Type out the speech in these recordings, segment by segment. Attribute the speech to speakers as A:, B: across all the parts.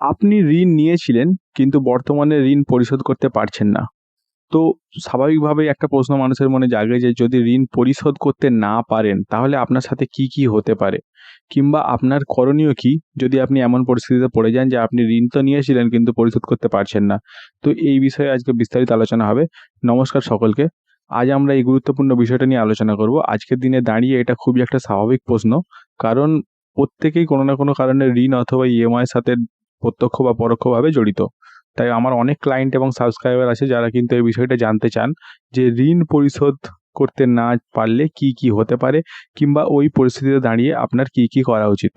A: আপনি ঋণ নিয়েছিলেন, কিন্তু বর্তমানে ঋণ পরিশোধ করতে পারছেন না। তো স্বাভাবিকভাবেই একটা প্রশ্ন মানুষের মনে জাগে যে, যদি ঋণ পরিশোধ করতে না পারেন, তাহলে আপনার সাথে কি কি হতে পারে? কিংবা আপনার করণীয় কি? যদি আপনি এমন পরিস্থিতিতে পড়ে যান যে, আপনি ঋণ তো নিয়েছিলেন, কিন্তু পরিশোধ করতে পারছেন না। তো এই বিষয়ে আজকে বিস্তারিত আলোচনা হবে। নমস্কার সকলকে। আজ আমরা এই গুরুত্বপূর্ণ বিষয়টা নিয়ে আলোচনা করব। আজকের দিনে দাঁড়িয়ে এটা খুবই একটা স্বাভাবিক প্রশ্ন। কারণ প্রত্যেকেই কোনো না কোনো কারণে ঋণ অথবা ইএমআই সাথে প্রত্যক্ষ বা পরোক্ষভাবে জড়িত। তাই আমার অনেক ক্লায়েন্ট এবং সাবস্ক্রাইবার আছে যারা কিন্তু এই বিষয়টা জানতে চান যে ঋণ পরিশোধ করতে না পারলে কি কি হতে পারে কিংবা ওই পরিস্থিতিতে দাঁড়িয়ে আপনার কি কি করা উচিত।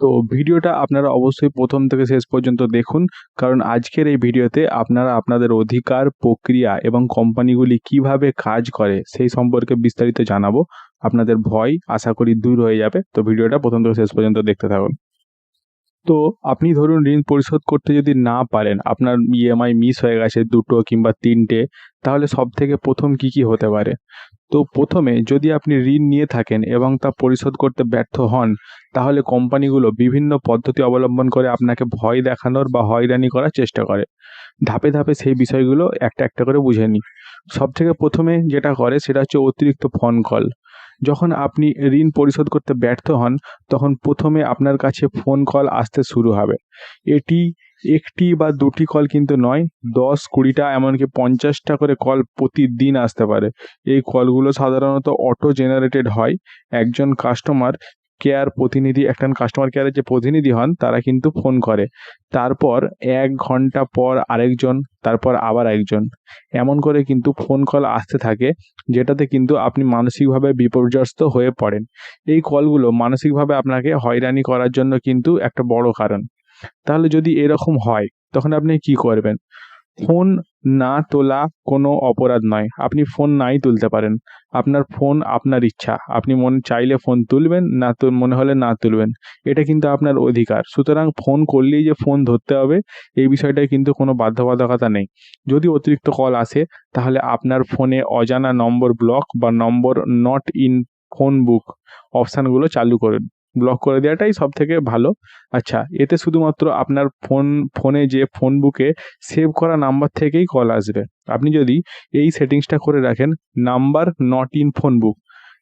A: তো ভিডিওটা আপনারা অবশ্যই প্রথম থেকে শেষ পর্যন্ত দেখুন, কারণ আজকের এই ভিডিওতে আপনারা আপনাদের অধিকার, প্রক্রিয়া এবং কোম্পানিগুলি কীভাবে কাজ করে সেই সম্পর্কে বিস্তারিত জানাব। আপনাদের ভয় আশা করি দূর হয়ে যাবে। তো ভিডিওটা প্রথম থেকে শেষ পর্যন্ত দেখতে থাকুন। তো আপনি ধরুন ঋণ পরিশোধ করতে যদি না পারেন, আপনার ইএমআই মিস হয়ে গেছে দুটো কিংবা তিনটে, তাহলে সব থেকে প্রথম কি কি হতে পারে? তো প্রথমে যদি আপনি ঋণ নিয়ে থাকেন এবং তা পরিশোধ করতে ব্যর্থ হন, তাহলে কোম্পানিগুলো বিভিন্ন পদ্ধতি অবলম্বন করে আপনাকে ভয় দেখানোর বা হয়রানি করার চেষ্টা করে। ধাপে ধাপে সেই বিষয়গুলো একটা একটা করে বুঝে নিই সব থেকে প্রথমে যেটা করে সেটা হচ্ছে অতিরিক্ত ফোন কল যখন আপনি ঋণ পরিশোধ করতে ব্যর্থ হন, তখন প্রথমে আপনার কাছে ফোন কল আসতে শুরু হবে। এটি একটি বা দুটি কল কিন্তু নয়, দশ, কুড়িটা, এমনকি পঞ্চাশটা করে কল প্রতিদিন আসতে পারে। এই কলগুলো সাধারণত অটো জেনারেটেড হয়। একজন কাস্টমার কেয়ার প্রতিনিধি, একটা কাস্টমার কেয়ারের যে প্রতিনিধি হন, তারা কিন্তু ফোন করে। তারপর এক ঘণ্টা পর আরেকজন, তারপর আবার একজন। এমন করে কিন্তু ফোন কল আসতে থাকে, যেটাতে কিন্তু আপনি মানসিকভাবে বিপর্যস্ত হয়ে পড়েন। এই কলগুলো মানসিকভাবে আপনাকে হয়রানি করার জন্য কিন্তু একটা বড় কারণ। তাহলে যদি এরকম হয়, তখন আপনি কি করবেন? ফোন না তোলা কোনো অপরাধ নয়। আপনি ফোন নাই তুলতে পারেন। আপনার ফোন আপনার ইচ্ছা। আপনি মন চাইলে ফোন তুলবেন, না তো মনে হলে না তুলবেন। এটা কিন্তু আপনার অধিকার। সুতরাং ফোন করলেই যে ফোন ধরতে হবে, এই বিষয়টায় কিন্তু কোনো বাধ্যবাধকতা নেই। যদি অতিরিক্ত কল আসে, তাহলে আপনার ফোনে অজানা নম্বর ব্লক বা number not in phone book অপশানগুলো চালু করুন। ব্লক করে দেওয়াটাই সব থেকে ভালো। আচ্ছা এতে শুধুমাত্র আপনার ফোন ফোনে যে ফোন বুকে সেভ করা নাম্বার থেকেই কল আসবে। আপনি যদি এই সেটিংসটা করে রাখেন number not in phone book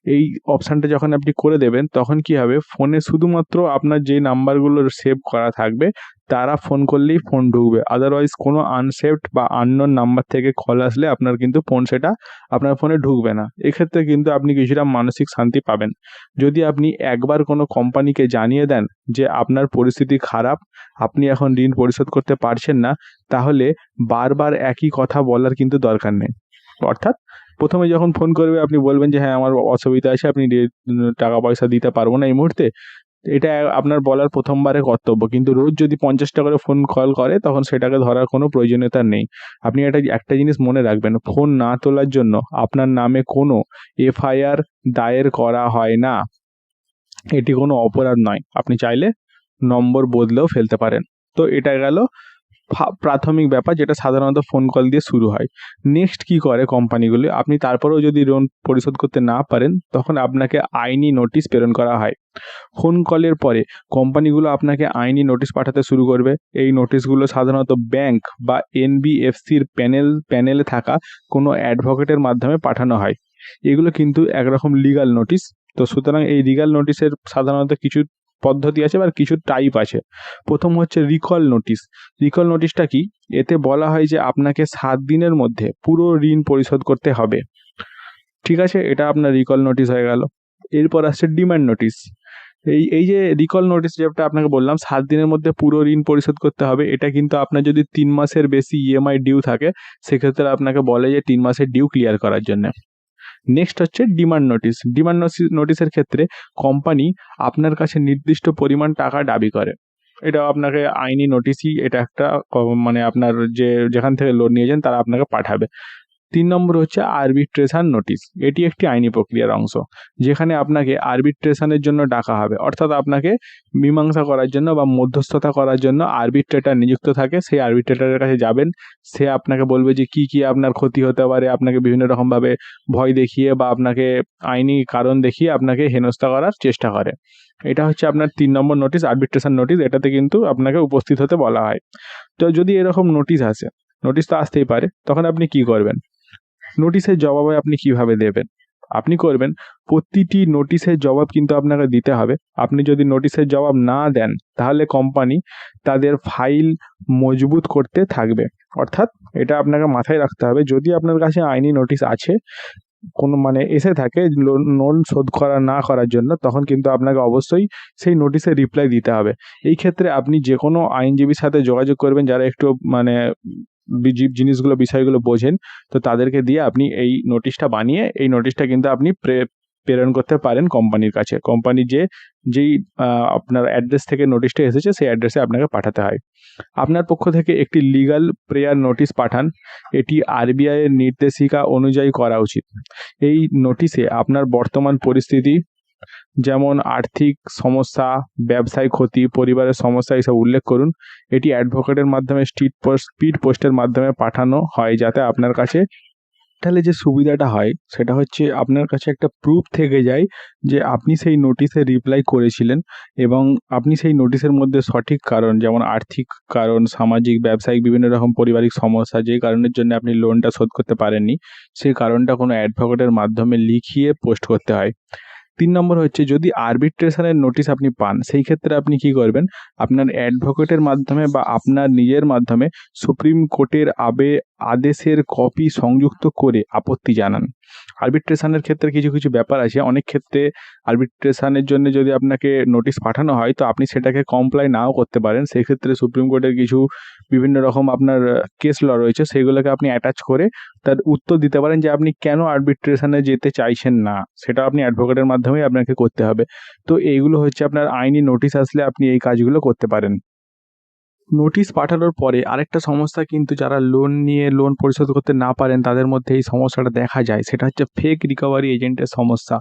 A: এই অপশানটা যখন আপনি করে দেবেন, তখন কি হবে? ফোনে শুধুমাত্র আপনার যে নাম্বারগুলো সেভ করা থাকবে, তারা ফোন করলেই ফোন ঢুকবে। আদারওয়াইজ কোনো আনসেভড বা আননোন নাম্বার থেকে কল আসলে আপনার কিন্তু ফোন সেটা আপনার ফোনে ঢুকবে না। এক্ষেত্রে কিন্তু আপনি কিছুটা মানসিক শান্তি পাবেন। যদি আপনি একবার কোনো কোম্পানিকে জানিয়ে দেন যে আপনার পরিস্থিতি খারাপ, আপনি এখন ঋণ পরিশোধ করতে পারছেন না, তাহলে বারবার একই কথা বলার কিন্তু দরকার নেই। অর্থাৎ প্রথমে যখন ফোন করবে, আপনি বলবেন যে হ্যাঁ আমার অসুবিধা আছে, আপনি টাকা পয়সা দিতে পারব না। এই মুহূর্তে এটা আপনার বলার প্রথমবারে কর্তব্য। কিন্তু রোজ যদি পঞ্চাশটা করে ফোন কল করে, তখন সেটাকে ধরার কোনো প্রয়োজনীয়তা নেই। আপনি একটা একটা জিনিস মনে রাখবেন ফোন না তোলার জন্য আপনার নামে কোনো এফআইআর দায়ের করা হয় না। এটি কোনো অপরাধ নয়। আপনি চাইলে নম্বর বদলেও ফেলতে পারেন। তো এটা গেল। প্রাথমিক ব্যাপার যেটা সাধারণত ফোন কল দিয়ে শুরু হয়। নেক্সট কি করে কোম্পানিগুলি? আপনি তারপরেও যদি লোন পরিশোধ করতে না পারেন, তখন আপনাকে আইনি নোটিশ প্রেরণ করা হয়। ফোন কলের পরে কোম্পানিগুলো আপনাকে আইনি নোটিশ পাঠাতে শুরু করবে। এই নোটিশগুলো সাধারণত ব্যাংক বা এনবিএফসির প্যানেল প্যানেলে থাকা কোনো অ্যাডভোকেটের মাধ্যমে পাঠানো হয়। এগুলো কিন্তু একরকম লিগাল নোটিশ তো সুতরাং এই লিগাল নোটিশের সাধারণত কিছু পদ্ধতি আছে বা কিছু টাইপ আছে। প্রথম হচ্ছে রিকল নোটিশ রিকল নোটিশটা কি? এতে বলা হয় যে আপনাকে সাত দিনের মধ্যে পুরো ঋণ পরিশোধ করতে হবে। ঠিক আছে? এটা আপনার রিকল নোটিশ হয়ে গেল। এরপর আসছে ডিমান্ড নোটিশ এই এই যে রিকল নোটিশ যেটা আপনাকে বললাম, সাত দিনের মধ্যে পুরো ঋণ পরিশোধ করতে হবে, এটা কিন্তু আপনার যদি তিন মাসের বেশি ইএমআই ডিউ থাকে, সেক্ষেত্রে আপনাকে বলে যে তিন মাসের ডিউ ক্লিয়ার করার জন্য। নেক্সট হচ্ছে ডিমান্ড নোটিস ডিমান্ড নোটিসের ক্ষেত্রে কোম্পানি আপনার কাছে নির্দিষ্ট পরিমাণ টাকা দাবি করে। এটা আপনাকে আইনি নোটিশই এটা একটা মানে আপনার যে, যেখান থেকে লোন নিয়েছেন তারা আপনাকে পাঠাবে। তিন নম্বর হচ্ছে আরবিট্রেশন নোটিশ এটি একটি আইনি প্রক্রিয়ার অংশ, যেখানে আপনাকে আরবিট্রেশনের জন্য ডাকা হবে। অর্থাৎ আপনাকে মীমাংসা করার জন্য বা মধ্যস্থতা করার জন্য আরবিট্রেটার নিযুক্ত থাকে। সেই আরবিট্রেটারের কাছে যাবেন। সে আপনাকে বলবে যে কি কি আপনার ক্ষতি হতে পারে, আপনাকে বিভিন্ন রকমভাবে ভয় দেখিয়ে বা আপনাকে আইনি কারণ দেখিয়ে আপনাকে হেনস্থা করার চেষ্টা করে। এটা হচ্ছে আপনার তিন নম্বর নোটিশ আরবিট্রেশন নোটিশ এটাতে কিন্তু আপনাকে উপস্থিত হতে বলা হয়। তো যদি এরকম নোটিশ আসে নোটিশ তো আসতেই পারে, তখন আপনি কি করবেন? নোটিশের জবাবে আপনি কীভাবে দেবেন? আপনি করবেন, প্রতিটি নোটিশের জবাব কিন্তু আপনাকে দিতে হবে। আপনি যদি নোটিশের জবাব না দেন, তাহলে কোম্পানি তাদের ফাইল মজবুত করতে থাকবে। অর্থাৎ এটা আপনাকে মাথায় রাখতে হবে। যদি আপনার কাছে আইনি নোটিশ আছে, কোনো মানে এসে থাকে লোন শোধ করা, না করার জন্য, তখন কিন্তু আপনাকে অবশ্যই সেই নোটিশে রিপ্লাই দিতে হবে। এই ক্ষেত্রে আপনি যে কোনো আইনজীবীর সাথে যোগাযোগ করবেন, যারা একটু মানে জিনিসগুলো, বিষয়গুলো বোঝেন, তো তাদেরকে দিয়ে আপনি এই নোটিশটা বানিয়ে, এই নোটিশটা কিন্তু আপনি প্রে- প্রেরণ করতে পারেন কোম্পানির কাছে। কোম্পানি যে, যেই আপনার অ্যাড্রেস থেকে নোটিশটা এসেছে, সেই অ্যাড্রেসে আপনাকে পাঠাতে হয়। আপনার পক্ষ থেকে একটি লিগ্যাল প্রেয়ার নোটিশ পাঠান, এটি আরবিআই এর নির্দেশিকা অনুযায়ী করা উচিত। এই নোটিশে আপনার বর্তমান পরিস্থিতি যেমন আর্থিক সমস্যা ব্যবসায়িক ক্ষতি, পরিবারের সমস্যা এসব উল্লেখ করুন। এটি অ্যাডভোকেটের মাধ্যমে স্ট্রিট পোস্ট স্পিড পোস্টের মাধ্যমে পাঠানো হয় যাতে আপনার কাছে তাহলে যে সুবিধাটা হয় সেটা হচ্ছে আপনার কাছে একটা প্রুফ থেকে যায় যে আপনি সেই নোটিশে রিপ্লাই করেছিলেন এবং আপনি সেই নোটিশের মধ্যে সঠিক কারণ, যেমন আর্থিক কারণ, সামাজিক, ব্যবসায়িক, বিভিন্ন রকম পারিবারিক সমস্যা যে কারণের জন্য আপনি লোনটা শোধ করতে পারেননি, সেই কারণটা কোনো অ্যাডভোকেটের মাধ্যমে লিখিয়ে পোস্ট করতে হয়। তিন নম্বর হচ্ছে যদি আর্বিট্রেশনের নোটিশ আপনি পান, সেই ক্ষেত্রে আপনি কি করবেন? আপনার অ্যাডভোকেটের মাধ্যমে বা আপনার নিজের মাধ্যমে সুপ্রিম কোর্টের আবে আদেশের কপি সংযুক্ত করে আপত্তি জানান। আরবিট্রেশনের ক্ষেত্রে কিছু কিছু ব্যাপার আছে। অনেক ক্ষেত্রে আরবিট্রেশনের জন্য যদি আপনাকে নোটিশ পাঠানো হয়, তো আপনি সেটাকে কমপ্লাই নাও করতে পারেন। সেই ক্ষেত্রে সুপ্রিম কোর্টের কিছু বিভিন্ন রকম আপনার কেস ল রয়েছে, সেগুলোকে আপনি অ্যাটাচ করে তার উত্তর দিতে পারেন যে আপনি কেন আরবিট্রেশনে যেতে চাইছেন না। সেটা আপনি অ্যাডভোকেটের মাধ্যমেই আপনাকে করতে হবে। তো এইগুলো হচ্ছে আপনার আইনি নোটিশ আসলে আপনি এই কাজগুলো করতে পারেন। নোটিশ পাঠানোর পরে আরেকটা সমস্যা কিন্তু যারা লোন নিয়ে লোন পরিশোধ করতে না পারেন, তাদের মধ্যে এই সমস্যাটা দেখা যায়। সেটা হচ্ছে ফেক রিকভারি এজেন্টের সমস্যা।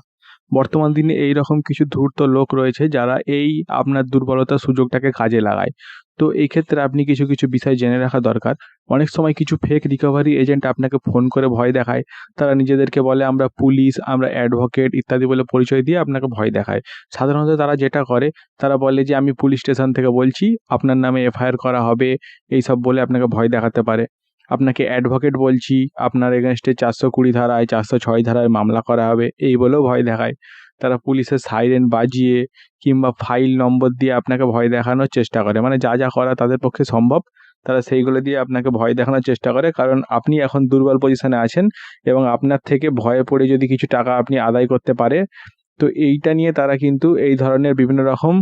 A: বর্তমান দিনে এই রকম কিছু ধূর্ত লোক রয়েছে যারা এই আপনার দুর্বলতার সুযোগটাকে কাজে লাগায়। তো এই ক্ষেত্রে আপনি কিছু কিছু বিষয় জেনে রাখা দরকার। অনেক সময় কিছু ফেক রিকভারি এজেন্ট আপনাকে ফোন করে ভয় দেখায়। তারা নিজেদেরকে বলে, আমরা পুলিশ আমরা অ্যাডভোকেট ইত্যাদি বলে পরিচয় দিয়ে আপনাকে ভয় দেখায়। সাধারণত তারা যেটা করে, তারা বলে যে, আমি পুলিশ স্টেশন থেকে বলছি, আপনার নামে এফআইআর করা হবে এই সব বলে আপনাকে ভয় দেখাতে পারে। আপনাকে অ্যাডভোকেট বলছি, আপনার এগেনস্টে চারশো কুড়ি ধারায়, চারশো ছয় ধারায় মামলা করা হবে, এই বলেও ভয় দেখায়। তারা পুলিশের সাইরেন বাজিয়ে কিংবা ফাইল নম্বর দিয়ে আপনাকে ভয় দেখানোর চেষ্টা করে। মানে যা যা করা তাদের পক্ষে সম্ভব, তারা সেইগুলো দিয়ে আপনাকে ভয় দেখানোর চেষ্টা করে। কারণ আপনি এখন দুর্বল পজিশনে আছেন এবং আপনার থেকে ভয়ে পড়ে যদি কিছু টাকা আপনি আদায় করতে পারে, তো এইটা নিয়ে তারা কিন্তু এই ধরনের বিভিন্ন রকম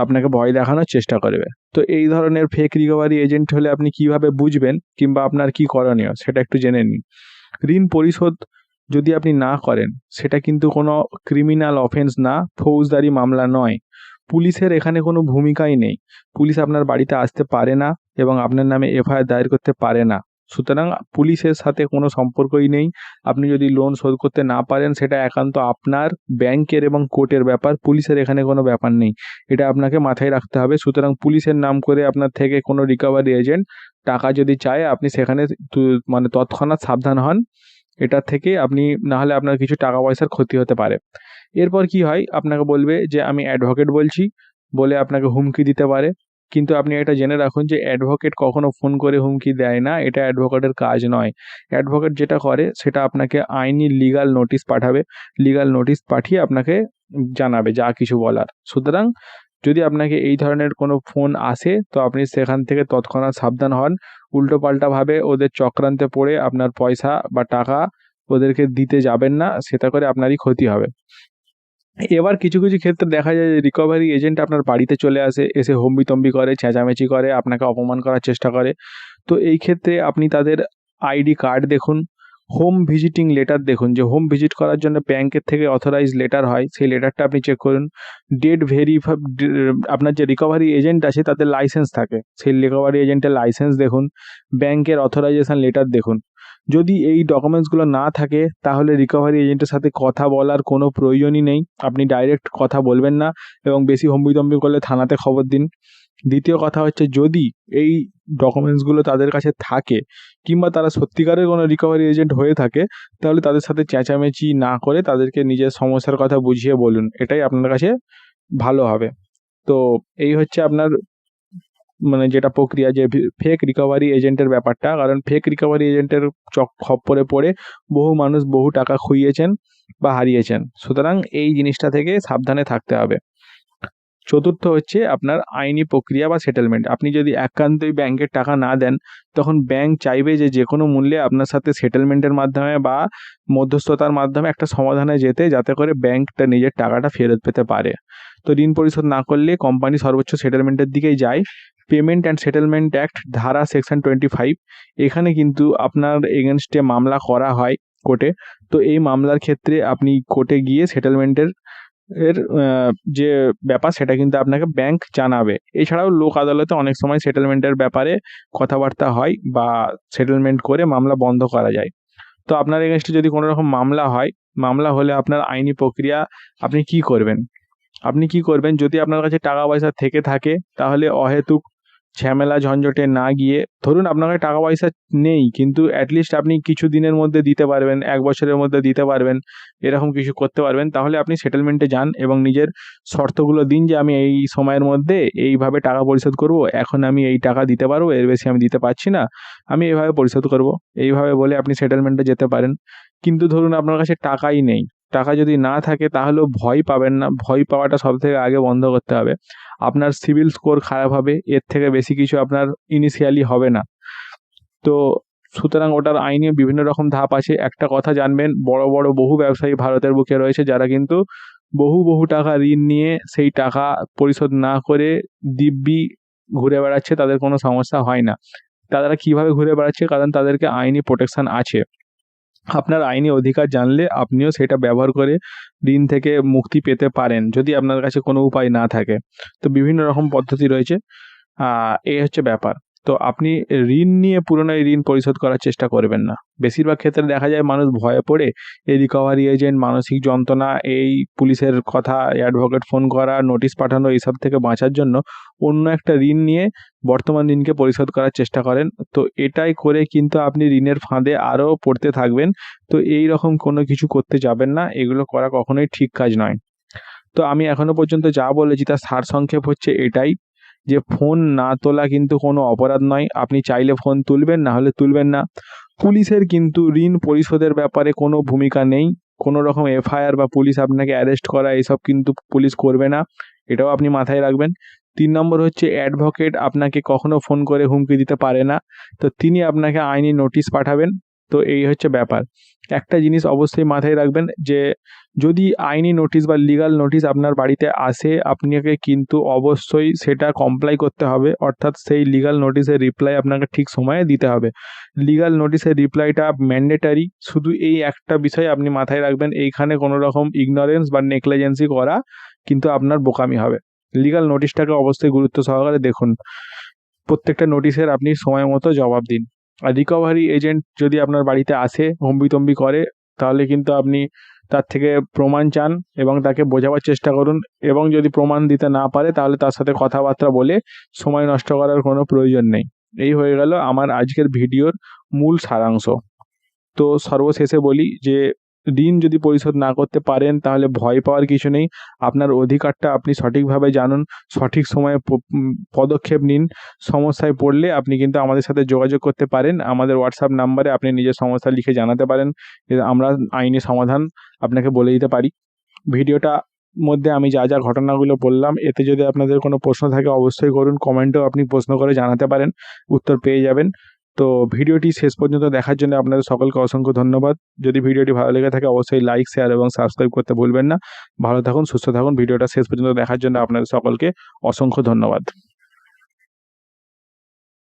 A: আপনাকে ভয় দেখানোর চেষ্টা করবে। তো এই ধরনের ফেক রিকভারি এজেন্ট হলে আপনি কীভাবে বুঝবেন কিংবা আপনার কি করণীয় সেটা একটু জেনে নিন। ঋণ পরিশোধ যদি আপনি না করেন, সেটা কিন্তু কোনো ক্রিমিনাল অফেন্স না, ফৌজদারি মামলা নয়। পুলিশের এখানে কোনো ভূমিকাই নেই। পুলিশ আপনার বাড়িতে আসতে পারে না এবং আপনার নামে এফআইআর দায়ের করতে পারে না। সুতরাং পুলিশের সাথে কোনো সম্পর্কই নেই। আপনি যদি লোন শোধ করতে না পারেন, সেটা একান্ত আপনার ব্যাংকের এবং কোর্টের ব্যাপার। পুলিশের এখানে কোনো ব্যাপার নেই। এটা আপনাকে মাথায় রাখতে হবে। সুতরাং পুলিশের নাম করে আপনার থেকে কোনো রিকভারি এজেন্ট টাকা যদি চায়, আপনি সেখানে মানে তৎক্ষণাৎ সাবধান হন। এটার থেকে আপনি, না হলে আপনার কিছু টাকা পয়সার ক্ষতি হতে পারে। এরপর কি হয়? আপনাকে বলবে যে, আমি অ্যাডভোকেট বলছি। বলে আপনাকে হুমকি দিতে পারে। কিন্তু আপনি এটা জেনে রাখুন যে অ্যাডভোকেট কখনো ফোন করে হুমকি দেয় না, এটা অ্যাডভোকেটের কাজ নয়। অ্যাডভোকেট যেটা করে, সেটা আপনাকে আইনি লিগাল নোটিশ পাঠাবে লিগাল নোটিশ পাঠিয়ে আপনাকে জানাবে যা কিছু বলার। সুতরাং যদি আপনাকে এই ধরনের কোনো ফোন আসে, তো আপনি সেখান থেকে তৎক্ষণাৎ সাবধান হন। উল্টো পাল্টাভাবে ওদের চক্রান্তে পড়ে আপনার পয়সা বা টাকা ওদেরকে দিতে যাবেন না, সেটা করে আপনারই ক্ষতি হবে। এবার কিছু কিছু ক্ষেত্রে দেখা যায় যে রিকভারি এজেন্ট আপনার বাড়িতে চলে আসে, এসে হম্বিতম্বি করে, চেঁচামেচি করে, আপনাকে অপমান করার চেষ্টা করে। তো এই ক্ষেত্রে আপনি তাদের আইডি কার্ড দেখুন হোম ভিজিটিং লেটার দেখুন। যে হোম ভিজিট করার জন্য ব্যাংকের থেকে অথরাইজ লেটার হয়, সেই লেটারটা আপনি চেক করুন। ডেট ভেরিফাই আপনার যে রিকভারি এজেন্ট আছে তাদের লাইসেন্স থাকে। সেই রিকভারি এজেন্টের লাইসেন্স দেখুন। ব্যাংকের অথরাইজেশন লেটার দেখুন। যদি এই ডকুমেন্টসগুলো না থাকে, তাহলে রিকভারি এজেন্টের সাথে কথা বলার কোনো প্রয়োজনই নেই। আপনি ডাইরেক্ট কথা বলবেন না এবং বেশি হম্বিতম্বি করলে থানাতে খবর দিন। দ্বিতীয় কথা হচ্ছে, যদি এই ডকুমেন্টসগুলো তাদের কাছে থাকে কিংবা তারা সত্যিকারের কোনো রিকভারি এজেন্ট হয়ে থাকে, তাহলে তাদের সাথে চেঁচামেচি না করে তাদেরকে নিজের সমস্যার কথা বুঝিয়ে বলুন। এটাই আপনার কাছে ভালো হবে। তো এই হচ্ছে আপনার মানে যেটা প্রক্রিয়া যে ফেক রিকভারি এজেন্টের ব্যাপারটা, কারণ ফেক রিকভারি এজেন্টের চক খপ্পরে পড়ে বহু মানুষ বহু টাকা খুইয়েছেন বা হারিয়েছেন। সুতরাং এই জিনিসটা থেকে সাবধানে থাকতে হবে। চতুর্থ হচ্ছে আপনার আইনি প্রক্রিয়া বা সেটেলমেন্ট আপনি যদি একান্তই ব্যাংকের টাকা না দেন, তখন ব্যাংক চাইবে যে যে কোনো মূল্যে আপনার সাথে সেটেলমেন্টের মাধ্যমে বা মধ্যস্থতার মাধ্যমে একটা সমাধানে যেতে, যাতে করে ব্যাংকটা নিজের টাকাটা ফেরত পেতে পারে। তো ঋণ পরিশোধ না করলে কোম্পানি সর্বোচ্চ সেটেলমেন্টের দিকেই যায়। পেমেন্ট অ্যান্ড সেটেলমেন্ট অ্যাক্ট ধারা সেকশন টোয়েন্টি ফাইভ এখানে কিন্তু আপনার এগেনস্টে মামলা করা হয় কোর্টে। তো এই মামলার ক্ষেত্রে আপনি কোর্টে গিয়ে সেটেলমেন্টের এর যে ব্যাপার সেটা কিন্তু আপনাকে ব্যাংক জানাবে। এছাড়াও লোক আদালতে অনেক সময় সেটেলমেন্টের ব্যাপারে কথাবার্তা হয় বা সেটেলমেন্ট করে মামলা বন্ধ করা যায়। তো আপনার এগেনস্টে যদি কোনো রকম মামলা হয়, মামলা হলে আপনার আইনি প্রক্রিয়া আপনি কি করবেন? আপনি কি করবেন? যদি আপনার কাছে টাকা পয়সা থেকে থাকে, তাহলে অহেতুক ঝামেলা ঝঞ্ঝটে না গিয়ে, ধরুন আপনার কাছে টাকা পয়সা নেই, কিন্তু অ্যাটলিস্ট আপনি কিছু দিনের মধ্যে দিতে পারবেন, এক বছরের মধ্যে দিতে পারবেন, এরকম কিছু করতে পারবেন, তাহলে আপনি সেটেলমেন্টে যান এবং নিজের শর্তগুলো দিন যে আমি এই সময়ের মধ্যে এইভাবে টাকা পরিশোধ করব, এখন আমি এই টাকা দিতে পারব, এর বেশি আমি দিতে পারছি না, আমি এইভাবে পরিশোধ করব। এইভাবে বলে আপনি সেটেলমেন্টে যেতে পারেন। কিন্তু ধরুন আপনার কাছে টাকাই নেই টাকা যদি না থাকে, তাহলেও ভয় পাবেন না। ভয় পাওয়াটা সব থেকে আগে বন্ধ করতে হবে। আপনার সিভিল স্কোর খারাপ হবে, এর থেকে বেশি কিছু আপনার ইনিশিয়ালি হবে না। তো সুতরাং ওটার আইনে বিভিন্ন রকম ধাপ আছে। একটা কথা জানবেন, বড় বড় বহু ব্যবসায়ী ভারতের বুকে রয়েছে, যারা কিন্তু বহু বহু টাকা ঋণ নিয়ে সেই টাকা পরিশোধ না করে দিব্যি ঘুরে বেড়াচ্ছে, তাদের কোনো সমস্যা হয় না। তারা কীভাবে ঘুরে বেড়াচ্ছে? কারণ তাদেরকে আইনি প্রোটেকশন আছে। আপনার আইনি অধিকার জানলে আপনিও সেটা ব্যবহার করে ঋণ থেকে মুক্তি পেতে পারেন, যদি আপনার কাছে কোনো উপায় না থাকে। তো বিভিন্ন রকম পদ্ধতি রয়েছে। এই হচ্ছে ব্যাপার। তো আপনি ঋণ নিয়ে পুরোনো ঋণ পরিশোধ করার চেষ্টা করবেন না। বেশিরভাগ ক্ষেত্রে দেখা যায় মানুষ ভয়ে পড়ে, এই রিকভারি এজেন্ট মানসিক যন্ত্রণা, এই পুলিশের কথা অ্যাডভোকেট ফোন করা নোটিশ পাঠানো, এইসব থেকে বাঁচার জন্য অন্য একটা ঋণ নিয়ে বর্তমান ঋণকে পরিশোধ করার চেষ্টা করেন। তো এটাই করে কিন্তু আপনি ঋণের ফাঁদে আরও পড়তে থাকবেন। তো এই রকম কোনো কিছু করতে যাবেন না, এগুলো করা কখনোই ঠিক কাজ নয়। তো আমি এখনও পর্যন্ত যা বলেছি তার সারসংক্ষেপ হচ্ছে এটাই। যে ফোন না তোলা কিন্তু কোনো অপরাধ নয়। আপনি চাইলে ফোন তুলবেন, না হলে তুলবেন না। পুলিশের কিন্তু ঋণ পরিশোধের ব্যাপারে কোনো ভূমিকা নেই। কোনো রকম এফআইআর বা পুলিশ আপনাকে অ্যারেস্ট করা, এসব কিন্তু পুলিশ করবে না। এটাও আপনি মাথায় রাখবেন। তিন নম্বর হচ্ছে, অ্যাডভোকেট আপনাকে কখনো ফোন করে হুমকি দিতে পারে না। তো তিনি আপনাকে আইনি নোটিশ পাঠাবেন। তো এই হচ্ছে ব্যাপার। একটা জিনিস অবশ্যই মাথায় রাখবেন যে, যদি আইনি নোটিশ বা লিগাল নোটিশ আপনার বাড়িতে আসে, আপনাকে কিন্তু অবশ্যই সেটা কমপ্লাই করতে হবে। অর্থাৎ সেই লিগাল নোটিশের রিপ্লাই আপনাকে ঠিক সময়ে দিতে হবে। লিগাল নোটিশের রিপ্লাইটা ম্যান্ডেটারি শুধু এই একটা বিষয় আপনি মাথায় রাখবেন, এইখানে কোনো রকম ইগনোরেন্স বা নেগলিজেন্সি করা কিন্তু আপনার বোকামি হবে। লিগাল নোটিশটাকে অবশ্যই গুরুত্ব সহকারে দেখুন। প্রত্যেকটা নোটিশের আপনি সময় মতো জবাব দিন। আর রিকভারি এজেন্ট যদি আপনার বাড়িতে আসে, হম্বিতম্বি করে, তাহলে কিন্তু আপনি তার থেকে প্রমাণ চান এবং তাকে বোঝাবার চেষ্টা করুন এবং যদি প্রমাণ দিতে না পারে, তাহলে তার সাথে কথাবার্তা বলে সময় নষ্ট করার কোনো প্রয়োজন নেই। এই হয়ে গেল আমার আজকের ভিডিওর মূল সারাংশ। তো সর্বশেষে বলি যে ঋণ যদি পরিশোধ না করতে পারেন, তাহলে ভয় পাওয়ার কিছু নেই। আপনার অধিকারটা আপনি সঠিকভাবে জানুন, সঠিক সময়ে পদক্ষেপ নিন। সমস্যায় পড়লে আপনি কিন্তু আমাদের সাথে যোগাযোগ করতে পারেন। আমাদের হোয়াটসঅ্যাপ নাম্বারে আপনি নিজের সমস্যা লিখে জানাতে পারেন। আমরা আইনি সমাধান আপনাকে বলে দিতে পারি। ভিডিওটা মধ্যে আমি যা যা ঘটনাগুলো বললাম, এতে যদি আপনাদের কোনো প্রশ্ন থাকে অবশ্যই করুন। কমেন্টেও আপনি প্রশ্ন করে জানাতে পারেন। উত্তর পেয়ে যাবেন। তো ভিডিওটি শেষ পর্যন্ত দেখার জন্য আপনাদের সকলকে অসংখ্য ধন্যবাদ। যদি ভিডিওটি ভালো লেগে থাকে, অবশ্যই লাইক শেয়ার এবং সাবস্ক্রাইব করতে ভুলবেন না। ভালো থাকুন, সুস্থ থাকুন। ভিডিওটা শেষ পর্যন্ত দেখার জন্য আপনাদের সকলকে অসংখ্য ধন্যবাদ।